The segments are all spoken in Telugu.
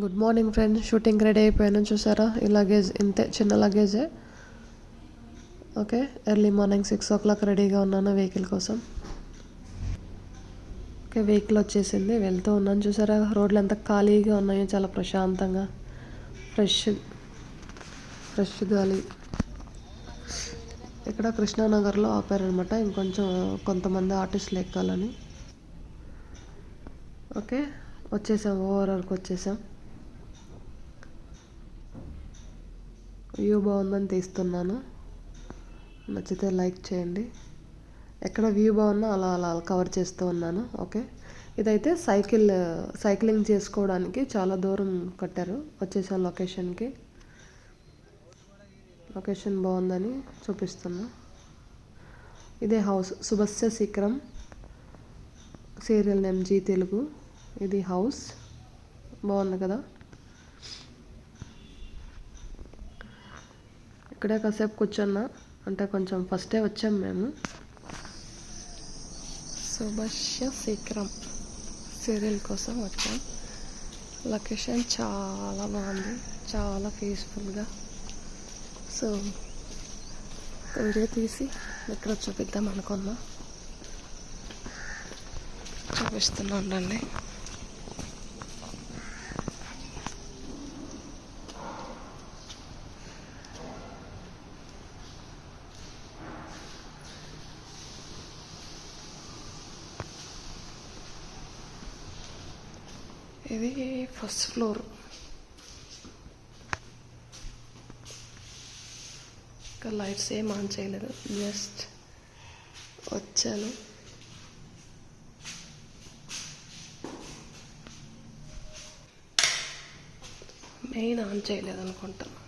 Good morning friends shooting ready అయిపోయాను చూసారా? ఈ లగేజ్ ఇంతే చిన్న లగేజే okay early morning six o'clock రెడీగా ఉన్నాను వెహికల్ కోసం. ఓకే వెహికల్ వచ్చేసింది వెళ్తూ ఉన్నాను చూసారా? రోడ్లు ఎంత ఖాళీగా ఉన్నాయో చాలా ప్రశాంతంగా. ఫ్రెష్ ఫ్రెష్ గాలి. ఇక్కడ కృష్ణానగర్లో ఆపారనమాట ఇంకొంచెం కొంతమంది ఆర్టిస్టులు ఎక్కాలని ఓకే వచ్చేసాం ఓవరాల్కి వచ్చేసాం. వ్యూ బాగుందని తీస్తున్నాను. నచ్చితే లైక్ చేయండి. ఎక్కడ వ్యూ బాగున్నా అలా అలా కవర్ చేస్తూ ఉన్నాను. ఓకే? ఇదైతే సైకిల్ సైక్లింగ్ చేసుకోవడానికి చాలా దూరం కట్టారు. వచ్చేసాం లొకేషన్కి. లొకేషన్ బాగుందని చూపిస్తున్నా. ఇదే హౌస్ సుభస్య శిఖరం. Serial name Zee Telugu. ఇది హౌస్. బాగుంది కదా? ఇక్కడే కాసేపు కూర్చున్నా. అంటే కొంచెం ఫస్టే వచ్చాం మేము. శుభస్య శీఘ్రం సీరియల్ కోసం వచ్చాం. లొకేషన్ చాలా బాగుంది. చాలా పీస్ఫుల్గా సో వీడియో తీసి ఇక్కడ చూపిద్దాం అనుకున్నా. చూపిస్తున్నాను రండి. ఇది ఫస్ట్ ఫ్లోర్. ఇంకా లైట్స్ ఏం ఆన్ చేయలేదు. జస్ట్ వచ్చాను. మెయిన్ ఆన్ చేయలేదు అనుకుంటాను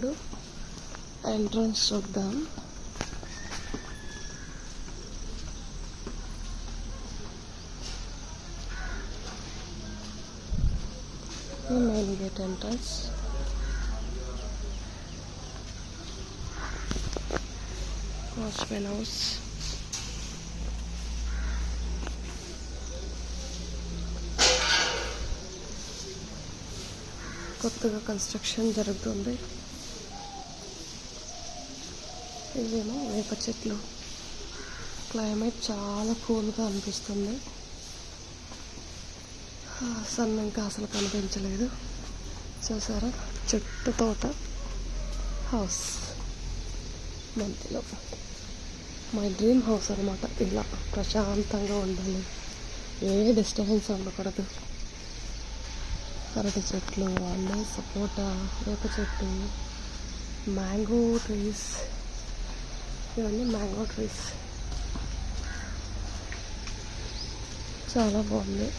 ఇప్పుడు ఎంట్రన్స్ చూద్దాం. ఇది main gate entrance watchman house కొత్తగా కన్స్ట్రక్షన్ జరుగుతుంది. ఇవేమో వేప చెట్లు. క్లైమేట్ చాలా కూల్గా అనిపిస్తుంది. సన్ ఇంకా అసలు కనిపించలేదు. చూసారా? చెట్టు తోట. హౌస్ మధ్యలో. మై డ్రీమ్ హౌస్ అనమాట ఇలా ప్రశాంతంగా ఉండాలి. ఏ డిస్టర్బెన్స్ ఉండకూడదు. అరటి చెట్లు అన్నీ సపోటా వేప చెట్టు మ్యాంగో ట్రీస్. ఇవన్నీ మ్యాంగో ట్రీస్. చాలా బాగుంది.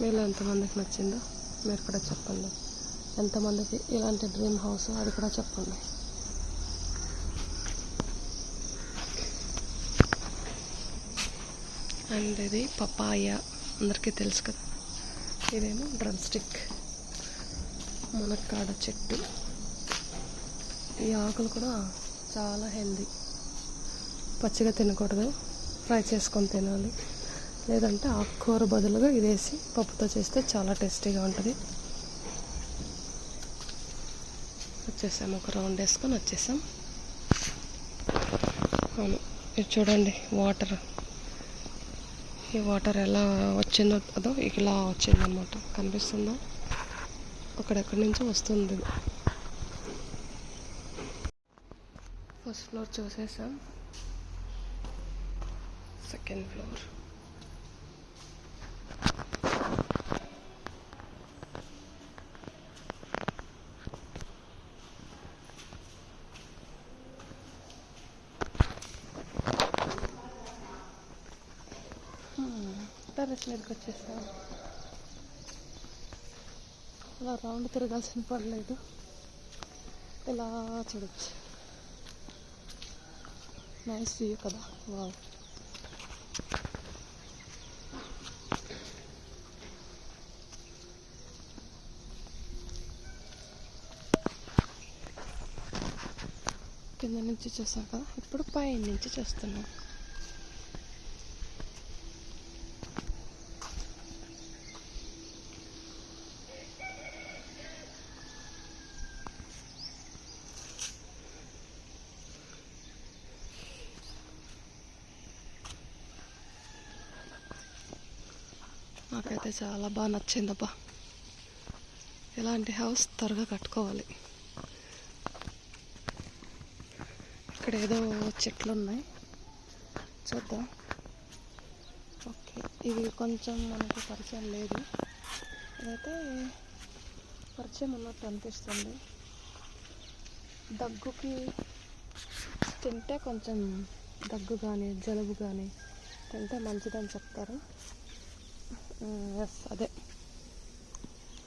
మీలో ఎంతమందికి నచ్చిందో మీరు కూడా చెప్పండి. ఎంతమందికి ఇలాంటి డ్రీమ్ హౌస్ అది కూడా చెప్పండి. అండ్ ఇది పపాయ. అందరికీ తెలుసు కదా. ఇదేమో డ్రమ్ స్టిక్. మునక్కాడ చెట్టు. ఈ ఆకులు కూడా చాలా హెల్దీ. పచ్చిగా తినకూడదు. ఫ్రై చేసుకొని తినాలి. లేదంటే ఆకుకూర బదులుగా ఇది వేసి పప్పుతో చేస్తే చాలా టేస్టీగా ఉంటుంది. వచ్చేసాం ఒక రౌండ్ వేసుకొని వచ్చేసాం. అవును ఇది చూడండి వాటర్. ఈ వాటర్ ఎలా వచ్చిందో అదో ఇలా వచ్చిందనమాట కనిపిస్తుందా? అక్కడెక్కడి నుంచో వస్తుంది. First floor చూసేసాం. Second floor. Terrace అలా వచ్చేసాం రౌండ్ తిరగాల్సిన పడలేదు ఇలా చూడొచ్చు. నైస్ వ్యూ కదా. వావ్ కింద నుంచి చూసాం కదా. ఇప్పుడు పై నుంచి చూస్తున్నాం నాకైతే చాలా బాగా నచ్చిందబ్బా. ఇలాంటి హౌస్ త్వరగా కట్టుకోవాలి. ఇక్కడ ఏదో చెట్లు ఉన్నాయి. చూద్దాం. ఓకే ఇది కొంచెం మనకు పరిచయం లేదు. ఇదైతే పరిచయం ఉన్నట్టు అనిపిస్తుంది. దగ్గుకి తింటే కొంచెం దగ్గు కానీ జలుబు కానీ తింటే మంచిదని చెప్తారు. Mm, ఎస్ అదే.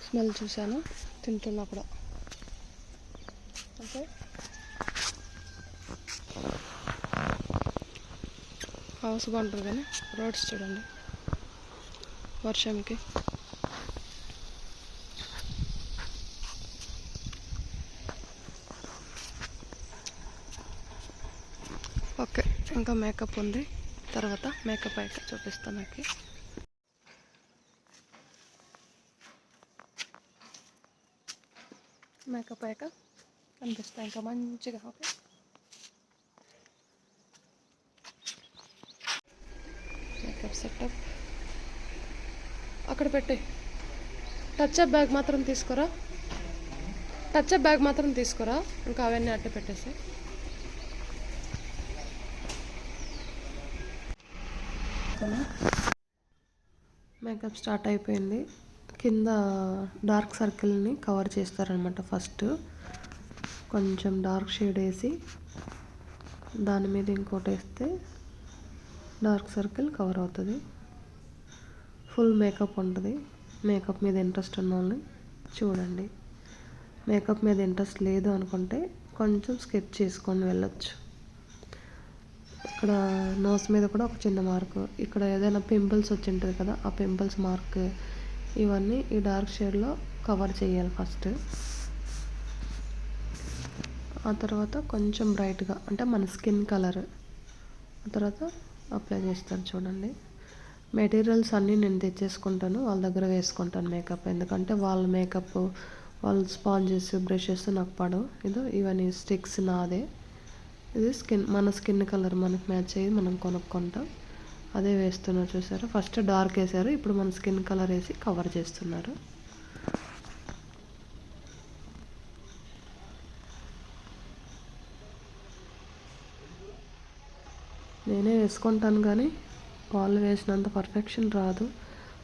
స్మెల్ చూశాను తింటున్నప్పుడు ఓకే. హౌస్ బాగుంటుంది కానీ రోడ్స్ చూడండి. వర్షంకి ఓకే ఇంకా మేకప్ ఉంది. తర్వాత మేకప్ అయ్యాక చూపిస్తాను నాకు. మేకప్ కనిపిస్తాయి ఇంకా మంచిగా ఓకే? మేకప్ సెటప్ అక్కడ పెట్టే. టచ్ అప్ బ్యాగ్ మాత్రం తీసుకురా. టచ్ అప్ బ్యాగ్ మాత్రం తీసుకురా. ఇంకా అవన్నీ అట్టే పెట్టేసి. మేకప్ స్టార్ట్ అయిపోయింది. కింద డార్క్ సర్కిల్ని కవర్ చేస్తారనమాట ఫస్ట్. కొంచెం డార్క్ షేడ్ వేసి దాని మీద ఇంకోటి వేస్తే డార్క్ సర్కిల్ కవర్ అవుతుంది. ఫుల్ మేకప్ ఉంటుంది. మేకప్ మీద ఇంట్రెస్ట్ ఉన్న వాళ్ళని చూడండి. మేకప్ మీద ఇంట్రెస్ట్ లేదు అనుకుంటే కొంచెం స్కెచ్ చేసుకొని వెళ్ళొచ్చు. ఇక్కడ నోస్ మీద కూడా ఒక చిన్న మార్క్. ఇక్కడ ఏదైనా పింపుల్స్ వచ్చి ఉంటుంది కదా ఆ పింపుల్స్ మార్క్ ఇవన్నీ ఈ డార్క్ షేడ్లో కవర్ చేయాలి ఫస్ట్. ఆ తర్వాత కొంచెం బ్రైట్గా అంటే మన స్కిన్ కలర్. ఆ తర్వాత అప్లై చేస్తారు చూడండి. మెటీరియల్స్ అన్నీ నేను తెచ్చేసుకుంటాను వాళ్ళ దగ్గర వేసుకుంటాను మేకప్. ఎందుకంటే వాళ్ళ మేకప్ వాళ్ళ స్పాంజెస్ బ్రషెస్ నాకు పడవు. ఇదో ఇవన్నీ స్టిక్స్ నాదే. ఇది స్కిన్ మన స్కిన్ కలర్ మనకు మ్యాచ్ అయ్యి మనం కొనుక్కుంటాం. అదే వేస్తున్నారు చూసారు? ఫస్ట్ డార్క్ వేసారు ఇప్పుడు మన స్కిన్ కలర్ వేసి కవర్ చేస్తున్నారు. నేనే వేసుకుంటాను కానీ వాళ్ళు వేసినంత పర్ఫెక్షన్ రాదు.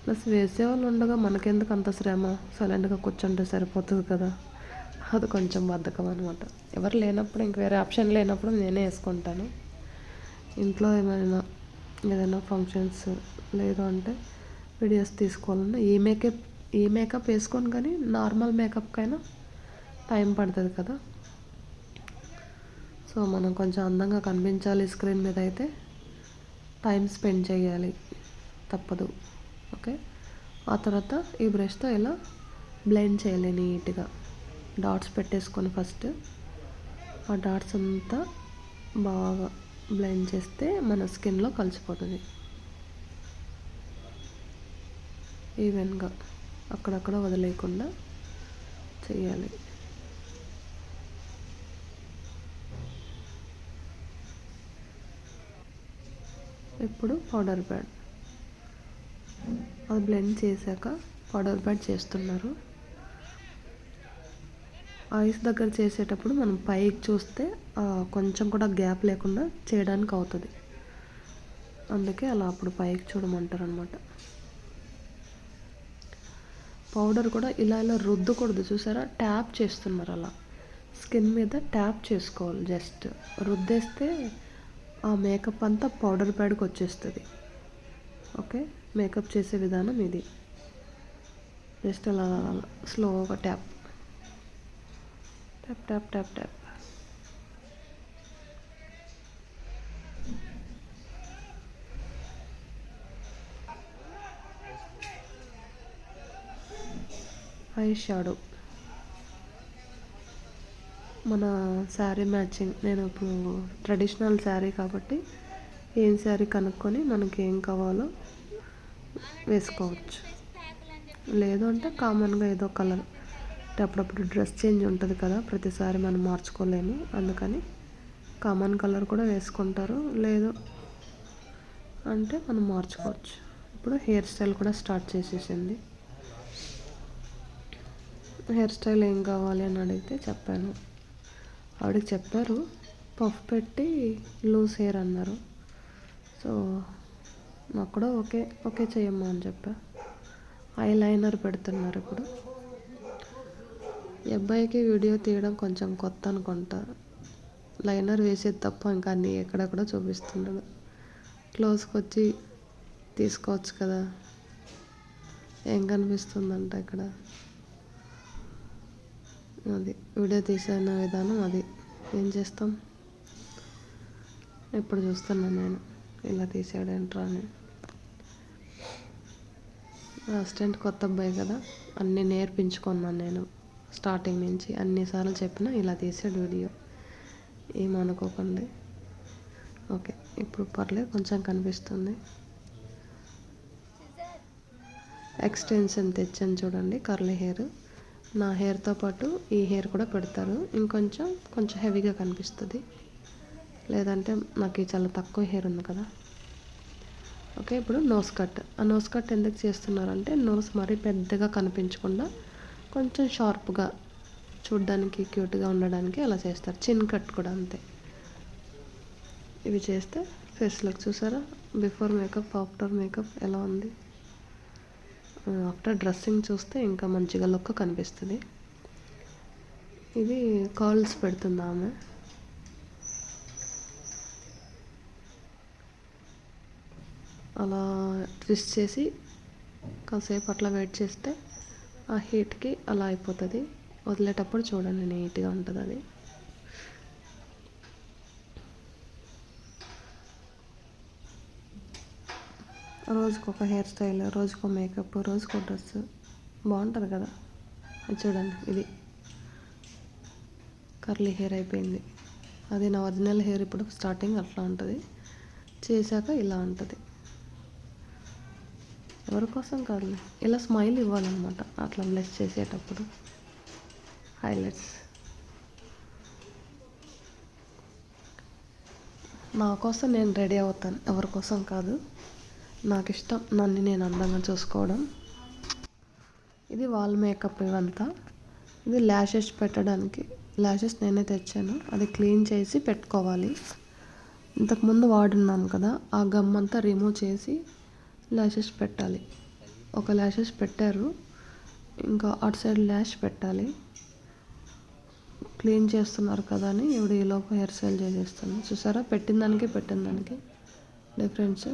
ప్లస్ వేసేవాళ్ళు ఉండగా మనకెందుకు అంత శ్రమ? సైలెంట్గా కూర్చుంటే సరిపోతుంది కదా. అది కొంచెం బద్ధకం అనమాట ఎవరు లేనప్పుడు ఇంక వేరే ఆప్షన్ లేనప్పుడు నేనే వేసుకుంటాను. ఇంట్లో ఏమైనా ఏదైనా ఫంక్షన్స్ లేదు అంటే వీడియోస్ తీసుకోవాలన్నా ఏ మేకప్ ఏ మేకప్ వేసుకోను కానీ నార్మల్ మేకప్కైనా టైం పడుతుంది కదా. సో మనం కొంచెం అందంగా కనిపించాలి స్క్రీన్ మీద అయితే టైం స్పెండ్ చేయాలి. తప్పదు. ఓకే ఆ తర్వాత ఈ బ్రష్తో ఇలా బ్లెండ్ చేయాలి నీట్గా డాట్స్ పెట్టేసుకొని ఫస్ట్ ఆ డాట్స్ అంతా బాగా బ్లెండ్ చేస్తే మన స్కిన్లో కలిసిపోతుంది. ఈవెన్గా అక్కడక్కడ వదిలేయకుండా చేయాలి. ఇప్పుడు పౌడర్ ప్యాడ్ అది బ్లెండ్ చేశాక పౌడర్ ప్యాడ్ చేస్తున్నారు. ఐస్ దగ్గర చేసేటప్పుడు మనం పైకి చూస్తే కొంచెం కూడా గ్యాప్ లేకుండా చేయడానికి అవుతుంది. అందుకే అలా అప్పుడు పైకి చూడమంటారు అనమాట పౌడర్ కూడా ఇలా ఇలా రుద్దకూడదు చూసారా? ట్యాప్ చేస్తున్నారు అలా. స్కిన్ మీద ట్యాప్ చేసుకోవాలి జస్ట్. రుద్దేస్తే ఆ మేకప్ అంతా పౌడర్ ప్యాడ్కి వచ్చేస్తుంది. ఓకే? మేకప్ చేసే విధానం ఇది. జస్ట్ అలా స్లోగా ట్యాప్. టప్ టప్ టప్ టప్ ఐ షాడో మన శారీ మ్యాచింగ్ నేను ఇప్పుడు ట్రెడిషనల్ శారీ కాబట్టి ఏం శారీ కనుక్కొని మనకి ఏం కావాలో వేసుకోవచ్చు. లేదు అంటే కామన్గా ఏదో కలర్ అప్పుడప్పుడు డ్రెస్ చేంజ్ ఉంటుంది కదా ప్రతిసారి మనం మార్చుకోలేము. అందుకని కామన్ కలర్ కూడా వేసుకుంటారు. లేదు అంటే మనం మార్చుకోవచ్చు. ఇప్పుడు హెయిర్ స్టైల్ కూడా స్టార్ట్ చేసేసింది. హెయిర్ స్టైల్ ఏం కావాలి అని అడిగితే చెప్పాను. ఆవిడకి చెప్పారు పఫ్ పెట్టి లూజ్ హెయిర్ అన్నారు. సో నాకు కూడా ఓకే ఓకే చేయమ్మా అని చెప్పా. ఐ లైనర్ పెడుతున్నారు ఇప్పుడు. ఈ అబ్బాయికి వీడియో తీయడం కొంచెం కొత్త అనుకుంటా లైనర్ వేసేది తప్ప ఇంకా అన్నీ ఎక్కడెక్కడ చూపిస్తున్నాడు క్లోజ్కి వచ్చి తీసుకోవచ్చు కదా. ఏం కనిపిస్తుందంట ఇక్కడ? అది వీడియో తీసిన విధానం అది. ఏం చేస్తాం? ఇప్పుడు చూస్తున్నాను నేను. ఇలా తీసాడు ఏంట్రా అని. అసిస్టెంట్ కొత్త అబ్బాయి కదా. అన్నీ నేర్పించుకున్నాను నేను. స్టార్టింగ్ నుంచి అన్నిసార్లు చెప్పినా ఇలా తీసాడు వీడియో. ఏమనుకోకండి ఓకే ఇప్పుడు పర్లేదు కొంచెం కనిపిస్తుంది. ఎక్స్టెన్షన్ తెచ్చాను చూడండి కర్లీ హెయిర్. నా హెయిర్తో పాటు ఈ హెయిర్ కూడా పెడతారు. ఇంకొంచెం కొంచెం హెవీగా కనిపిస్తుంది. లేదంటే నాకు చాలా తక్కువ హెయిర్ ఉంది కదా. ఓకే ఇప్పుడు నోస్ కట్. ఆ నోస్ కట్ ఎందుకు చేస్తున్నారంటే నోస్ మరీ పెద్దగా కనిపించకుండా కొంచెం షార్ప్గా చూడడానికి క్యూట్గా ఉండడానికి అలా చేస్తారు. చిన్ కట్ కూడా అంతే. ఇవి చేస్తే ఫేస్ లుక్ చూసారా? బిఫోర్ మేకప్ ఆఫ్టర్ మేకప్ ఎలా ఉంది? ఆఫ్టర్ డ్రెస్సింగ్ చూస్తే ఇంకా మంచిగా లుక్ కనిపిస్తుంది. ఇది కాల్స్ పెడుతుంది ఆమె. అలా ట్విస్ట్ చేసి కాసేపు అట్లా వెయిట్ చేస్తే ఆ హీట్కి అలా అయిపోతుంది. వదిలేటప్పుడు చూడండి నీట్గా ఉంటుంది అది. రోజుకు ఒక హెయిర్ స్టైల్ రోజుకో మేకప్ రోజుకో డ్రెస్. బాగుంటుంది కదా? అది చూడండి ఇది. కర్లీ హెయిర్ అయిపోయింది. అది నా ఒరిజినల్ హెయిర్ ఇప్పుడు స్టార్టింగ్ అట్లా ఉంటుంది. చేశాక ఇలా ఉంటుంది. ఎవరి కోసం కాదులే ఇలా స్మైల్ ఇవ్వాలన్నమాట. అట్లా బ్లెస్ చేసేటప్పుడు. హైలైట్స్ నా కోసం నేను రెడీ అవుతాను. ఎవరి కోసం కాదు. నాకు ఇష్టం నన్ను నేను అందంగా చూసుకోవడం. ఇది వాల్ మేకప్ ఇవంతా. ఇది ల్యాషెస్ పెట్టడానికి. ల్యాషెస్ నేనే తెచ్చాను. అది క్లీన్ చేసి పెట్టుకోవాలి. ఇంతకుముందు వాడున్నాం కదా. ఆ గమ్ అంతా రిమూవ్ చేసి ల్యాషెస్ పెట్టాలి. ఒక ల్యాషెస్ పెట్టారు. ఇంకా అటు సైడ్ ల్యాష్ పెట్టాలి. క్లీన్ చేస్తున్నారు కదా అని ఇప్పుడు ఈలోపు హెయిర్ స్టైల్ చేసేస్తాను చూసారా? పెట్టిన దానికి పెట్టిన దానికి డిఫరెన్స్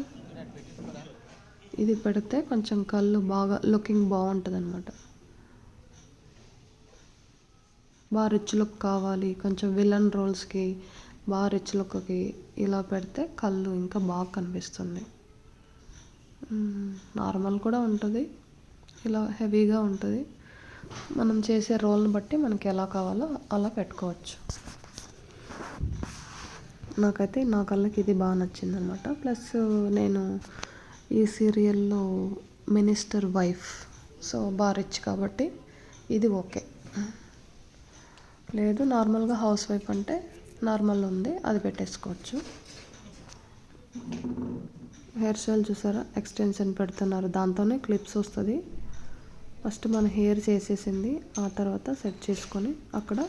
ఇది పెడితే కొంచెం కళ్ళు బాగా లుకింగ్ బాగుంటుంది అనమాట బాగా రిచ్ లుక్ కావాలి. కొంచెం విలన్ రోల్స్కి బాగా రిచ్ లుక్కి ఇలా పెడితే కళ్ళు ఇంకా బాగా కనిపిస్తుంది. నార్మల్ కూడా ఉంటుంది. ఇలా హెవీగా ఉంటుంది. మనం చేసే రోల్ని బట్టి మనకి ఎలా కావాలో అలా పెట్టుకోవచ్చు. నాకైతే నా కళ్ళకి ఇది బాగా నచ్చింది అనమాట ప్లస్ నేను ఈ సీరియల్లో మినిస్టర్ వైఫ్. సో బాగా రిచ్ కాబట్టి ఇది ఓకే. లేదు నార్మల్గా హౌస్ వైఫ్ అంటే నార్మల్ ఉంది అది పెట్టేసుకోవచ్చు. హెయిర్ స్టైల్ చూసారా? ఎక్స్టెన్షన్ పెడుతున్నారు. దాంతోనే క్లిప్స్ వస్తుంది. ఫస్ట్ మన హెయిర్ చేసేసింది. ఆ తర్వాత సెట్ చేసుకొని అక్కడ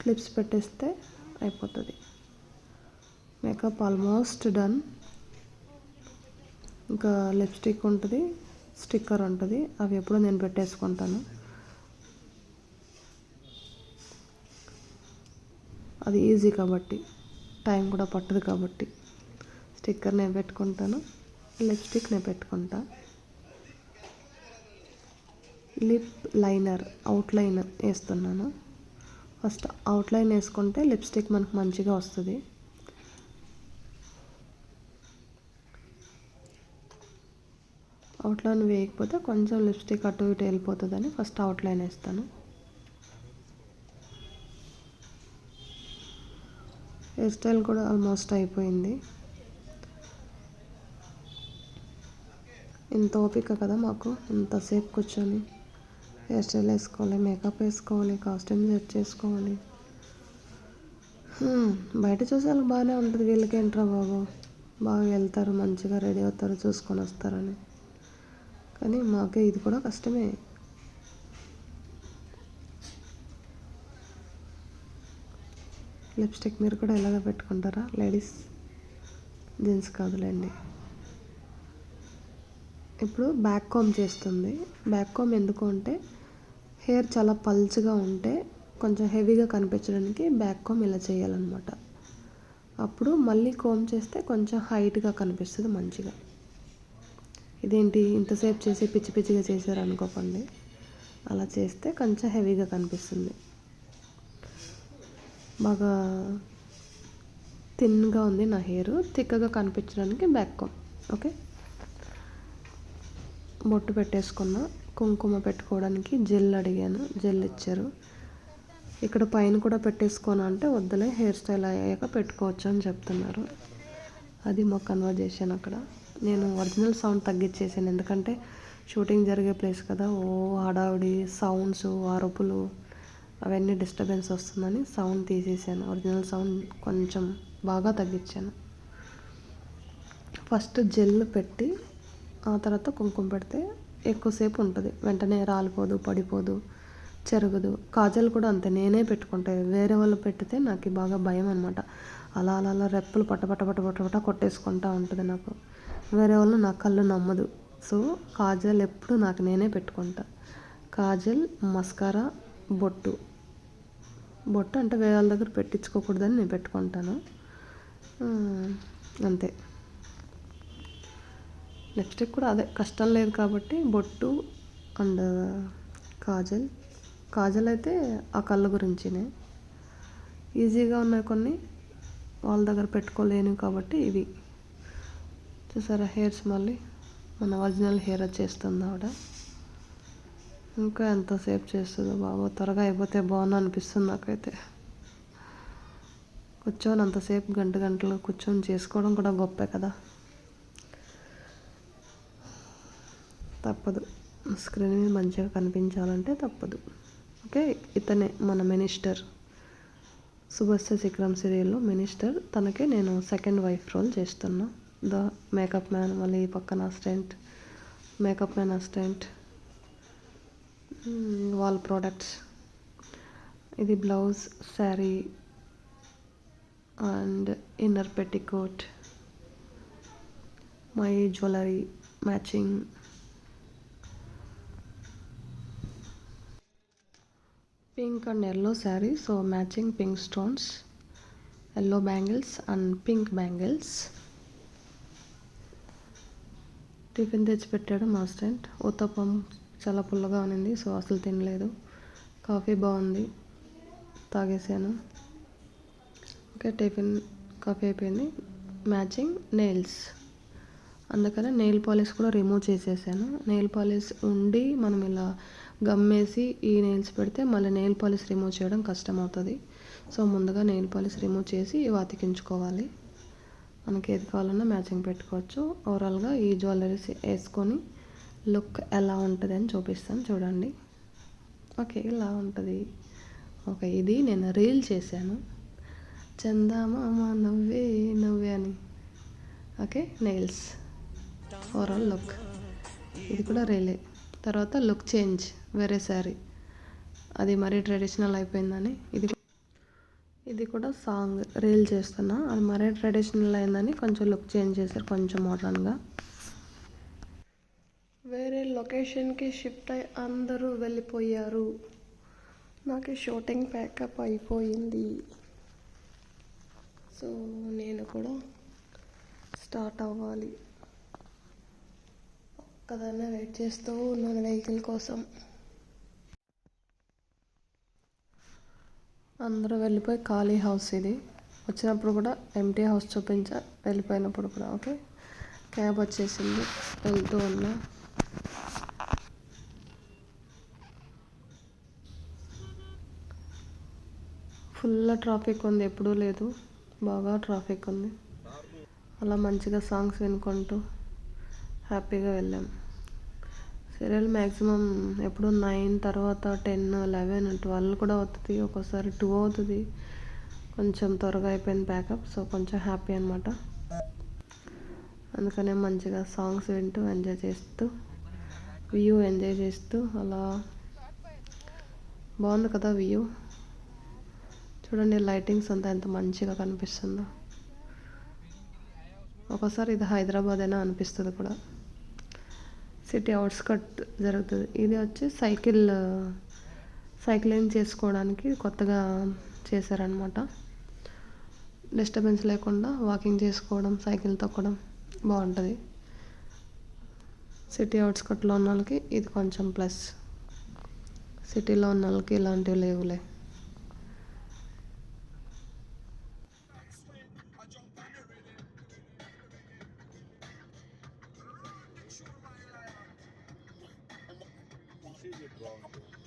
క్లిప్స్ పెట్టేస్తే అయిపోతుంది. Makeup almost done. ఇంకా లిప్స్టిక్ ఉంటుంది స్టిక్కర్ ఉంటుంది. అవి ఎప్పుడు నేను పెట్టేసుకుంటాను. అది ఈజీ కాబట్టి టైం కూడా పట్టదు కాబట్టి. స్టిక్కర్ నేను పెట్టుకుంటాను. లిప్స్టిక్ నేను పెట్టుకుంటా. లిప్ లైనర్ అవుట్లైన్ వేస్తున్నాను. ఫస్ట్ అవుట్లైన్ వేసుకుంటే లిప్స్టిక్ మనకు మంచిగా వస్తుంది. అవుట్లైన్ వేయకపోతే కొంచెం లిప్స్టిక్ అటు ఇటు వెళ్ళిపోతుందని ఫస్ట్ అవుట్లైన్ వేస్తాను. హెయిర్ స్టైల్ కూడా ఆల్మోస్ట్ అయిపోయింది. ఇంత ఓపిక కదా మాకు? ఇంతసేపు కూర్చొని హెయిర్ స్టైల్ వేసుకోవాలి మేకప్ వేసుకోవాలి కాస్ట్యూమ్ సెట్ చేసుకోవాలి. బయట చూసే వాళ్ళకి బాగానే ఉంటుంది వీళ్ళకి ఏంట్రా బాబు? బాగా వెళ్తారు మంచిగా రెడీ అవుతారు చూసుకొని వస్తారని. కానీ మాకే ఇది కూడా కష్టమే. లిప్స్టిక్ మీరు కూడా ఇలాగ పెట్టుకుంటారా? లేడీస్? జెంట్స్ కాదులేండి. ఇప్పుడు బ్యాక్ కామ్ చేస్తుంది. బ్యాక్ కామ్ ఎందుకు అంటే హెయిర్ చాలా పల్చగా ఉంటే కొంచెం హెవీగా కనిపించడానికి బ్యాక్ కామ్ ఇలా చేయాలన్నమాట. అప్పుడు మళ్ళీ కోమ్ చేస్తే కొంచెం హైట్గా కనిపిస్తుంది మంచిగా. ఇదేంటి ఇంతసేపు చేసి పిచ్చి పిచ్చిగా చేశారు అనుకోకండి. అలా చేస్తే కొంచెం హెవీగా కనిపిస్తుంది. బాగా థిన్గా ఉంది నా హెయిర్ థిక్గా కనిపించడానికి బ్యాక్ కామ్ ఓకే బొట్టు పెట్టేసుకున్న. కుంకుమ పెట్టుకోవడానికి జెల్ అడిగాను. జెల్ ఇచ్చారు. ఇక్కడ పైన కూడా పెట్టేసుకోను అంటే వద్దులే హెయిర్ స్టైల్ అయ్యాక పెట్టుకోవచ్చు అని చెప్తున్నారు. అది మా కన్వర్జేషన్ అక్కడ. నేను ఒరిజినల్ సౌండ్ తగ్గించేసాను. ఎందుకంటే షూటింగ్ జరిగే ప్లేస్ కదా. ఓ హడావిడి సౌండ్స్ అరుపులు అవన్నీ డిస్టర్బెన్స్ వస్తుందని సౌండ్ తీసేసాను. ఒరిజినల్ సౌండ్ కొంచెం బాగా తగ్గించాను. ఫస్ట్ జెల్ పెట్టి ఆ తర్వాత కుంకుమ పెడితే ఎక్కువసేపు ఉంటుంది. వెంటనే రాలిపోదు పడిపోదు చెరగదు. కాజల్ కూడా అంతే నేనే పెట్టుకుంటాను వేరే వాళ్ళు పెట్టితే నాకు బాగా భయం అనమాట అలా అలా అలా రెప్పలు పట్ట పట్ట పట్ట పట్ట పట్ట కొట్టేసుకుంటా ఉంటుంది నాకు. వేరే వాళ్ళు నా కళ్ళు నమ్మదు. సో కాజల్ ఎప్పుడు నాకు నేనే పెట్టుకుంటా. కాజల్ మస్కారా బొట్టు. బొట్టు అంటే వేరే వాళ్ళ దగ్గర పెట్టించుకోకూడదని నేను పెట్టుకుంటాను. అంతే. లిప్స్టిక్ కూడా అదే. కష్టం లేదు కాబట్టి బొట్టు అండ్ కాజల్. కాజల్ అయితే ఆ కళ్ళ గురించినే. ఈజీగా ఉన్నాయి కొన్ని. వాళ్ళ దగ్గర పెట్టుకోలేను కాబట్టి ఇవి. చూసారా హెయిర్స్ మళ్ళీ మన ఒరిజినల్ హెయిర్ వచ్చేస్తుంది ఆవిడ. ఇంకా ఎంతసేపు చేస్తుందో బాబు. త్వరగా అయిపోతే బాగున్నా అనిపిస్తుంది నాకైతే. కూర్చొని అంతసేపు గంట గంటలు కూర్చొని చేసుకోవడం కూడా గొప్పే కదా. తప్పదు. స్క్రీన్ మీద మంచిగా కనిపించాలంటే తప్పదు. ఓకే? ఇతనే మన మినిస్టర్. సుభస్య శిఖరం సీరియల్లో మినిస్టర్. తనకే నేను సెకండ్ వైఫ్ రోల్ చేస్తున్నా. ద మేకప్ మ్యాన్ మళ్ళీ ఈ పక్కన assistant. Makeup man assistant. Wall products. ఇది blouse sari and inner petticoat my jewellery matching. Pink and yellow sari so matching pink stones yellow bangles and pink bangles. Tiffin తెచ్చి పెట్టాడు మా స్టెంట్ ఉత్తప్పం చాలా పుల్లగా ఉన్నింది సో అసలు తినలేదు. కాఫీ బాగుంది తాగేసాను ఓకే టిఫిన్ కాఫీ అయిపోయింది. Matching nails. అందుకనే నెయిల్ పాలిష్ కూడా రిమూవ్ చేసేసాను. నెయిల్ పాలిష్ ఉండి మనం ఇలా గమ్మేసి ఈ నెయిల్స్ పెడితే మళ్ళీ నెయిల్ పాలిష్ రిమూవ్ చేయడం కష్టం అవుతుంది సో ముందుగా నెయిల్ పాలిష్ రిమూవ్ చేసి ఇవి అతికించుకోవాలి మనకి ఏది కావాలన్నా మ్యాచింగ్ పెట్టుకోవచ్చు. ఓవరాల్గా ఈ జ్యువెలరీస్ వేసుకొని లుక్ ఎలా ఉంటుంది అని చూపిస్తాను చూడండి. ఓకే ఇలా ఉంటుంది. ఓకే ఇది నేను రీల్ చేశాను. చందమామ నవ్వే నవ్వే అని. ఓకే నెయిల్స్ ఓవరాల్ లుక్ ఇది కూడా రీలే తర్వాత లుక్ చేంజ్ వేరే శారీ అది మరీ ట్రెడిషనల్ అయిపోయిందని. ఇది ఇది కూడా సాంగ్ రీల్ చేస్తున్నా. అది మరీ ట్రెడిషనల్ అయిందని కొంచెం లుక్ చేంజ్ చేశారు కొంచెం మోడర్న్గా వేరే లొకేషన్కి షిఫ్ట్ అయి అందరూ వెళ్ళిపోయారు. నాకు షూటింగ్ ప్యాకప్ అయిపోయింది. సో నేను కూడా స్టార్ట్ అవ్వాలి. ఒక్కదాన్నే వెయిట్ చేస్తూ ఉన్నాను వెహికల్ కోసం. అందరూ వెళ్ళిపోయి ఖాళీ హౌస్ ఇది. వచ్చినప్పుడు కూడా ఎంటీ హౌస్ చూపించా వెళ్ళిపోయినప్పుడు కూడా ఓకే క్యాబ్ వచ్చేసింది వెళ్తూ ఉన్నా. ఫుల్ ట్రాఫిక్ ఉంది ఎప్పుడూ లేదు. బాగా ట్రాఫిక్ ఉంది. అలా మంచిగా సాంగ్స్ వినుకుంటూ. హ్యాపీగా వెళ్ళాం. సీరియల్ మ్యాక్సిమం ఎప్పుడు నైన్ తర్వాత టెన్ లెవెన్ ట్వెల్వ్ కూడా అవుతుంది. ఒక్కోసారి టూ అవుతుంది. కొంచెం త్వరగా అయిపోయింది ప్యాకప్ సో కొంచెం హ్యాపీ అనమాట అందుకనే మంచిగా సాంగ్స్ వింటూ ఎంజాయ్ చేస్తూ వ్యూ ఎంజాయ్ చేస్తూ అలా బాగుంది కదా వ్యూ. చూడండి లైటింగ్స్ అంతా ఎంత మంచిగా కనిపిస్తుందో. ఒకసారి ఇది హైదరాబాద్ అయినా అనిపిస్తుంది కూడా. సిటీ అవుట్స్కట్ జరుగుతుంది. ఇది వచ్చి సైకిల్ సైక్లింగ్ చేసుకోవడానికి కొత్తగా చేశారనమాట డిస్టర్బెన్స్ లేకుండా వాకింగ్ చేసుకోవడం సైకిల్ తొక్కడం బాగుంటుంది. సిటీ అవుట్స్కట్లో ఉన్న వాళ్ళకి ఇది కొంచెం ప్లస్. సిటీలో ఉన్న వాళ్ళకి ఇలాంటివి లేవులే. really wrong.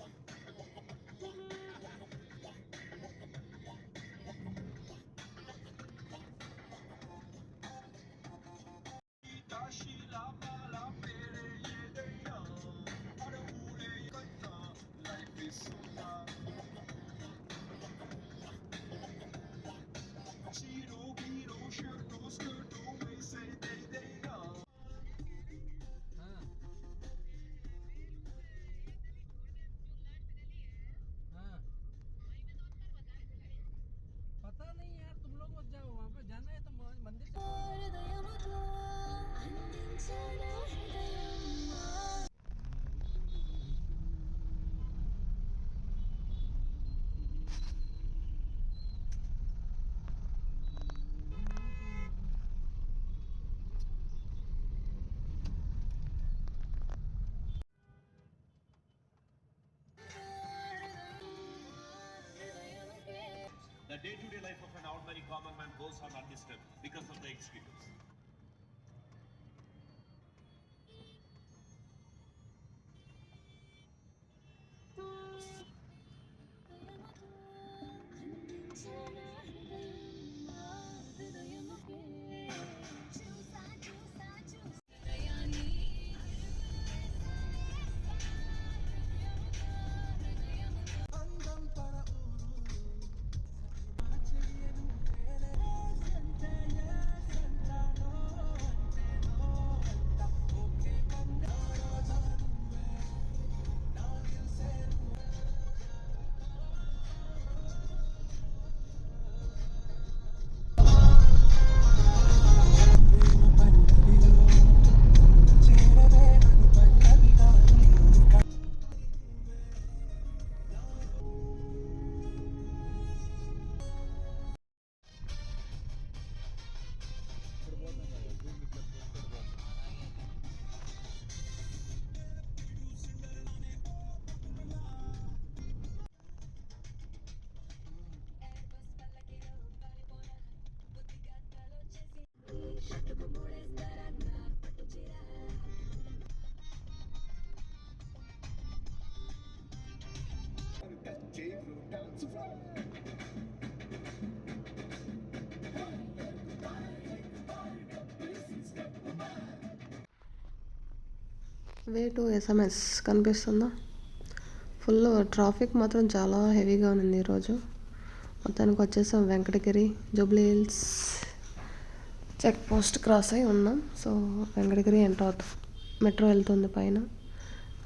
Day-to-day life of an ordinary common man goes on undisturbed because of the experience. Way to SMS కనిపిస్తుందా? ఫుల్ ట్రాఫిక్ మాత్రం చాలా హెవీగా ఉంది ఈరోజు. మొత్తానికి వచ్చేసాం Venkatagiri Jubilee Hills check post cross అయి ఉన్నాం. సో వెంకటగిరి ఎంటర్ అవుతాం మెట్రో వెళ్తుంది పైన.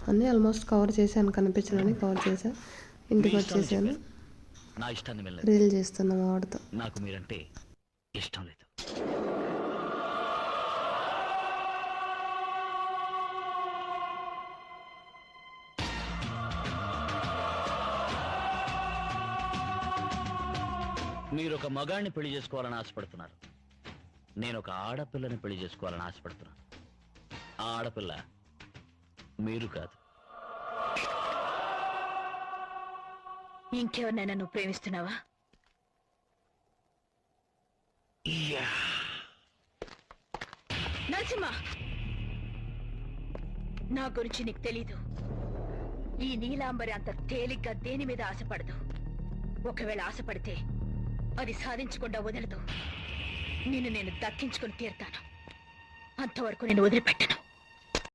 అన్నీ ఆల్మోస్ట్ కవర్ చేశాను కనిపించడానికి కవర్ చేశాను ఇంటికి వచ్చేసాను. రీల్ చేస్తున్నా వాడితో నాకు మీరంటే ఇష్టం లేదు. మీరు ఒక మగాడిని పెళ్ళి చేసుకోవాలని ఆశపడుతున్నారు. నేను ఒక ఆడపిల్లని పెళ్ళి చేసుకోవాలని ఆశపడుతున్నాను. ఆ ఆడపిల్ల మీరు కాదు. ఇంకెవరినైనా నువ్వు ప్రేమిస్తున్నావా? నరసింహ! నా గురించి నీకు తెలీదు. ఈ నీలాంబరి అంత తేలిగ్గా దేని మీద ఆశపడదు. ఒకవేళ ఆశపడితే అది సాధించకుండా వదలదు. నిన్ను నేను దక్కించుకుని తీరుతాను. అంతవరకు నేను వదిలిపెట్టను.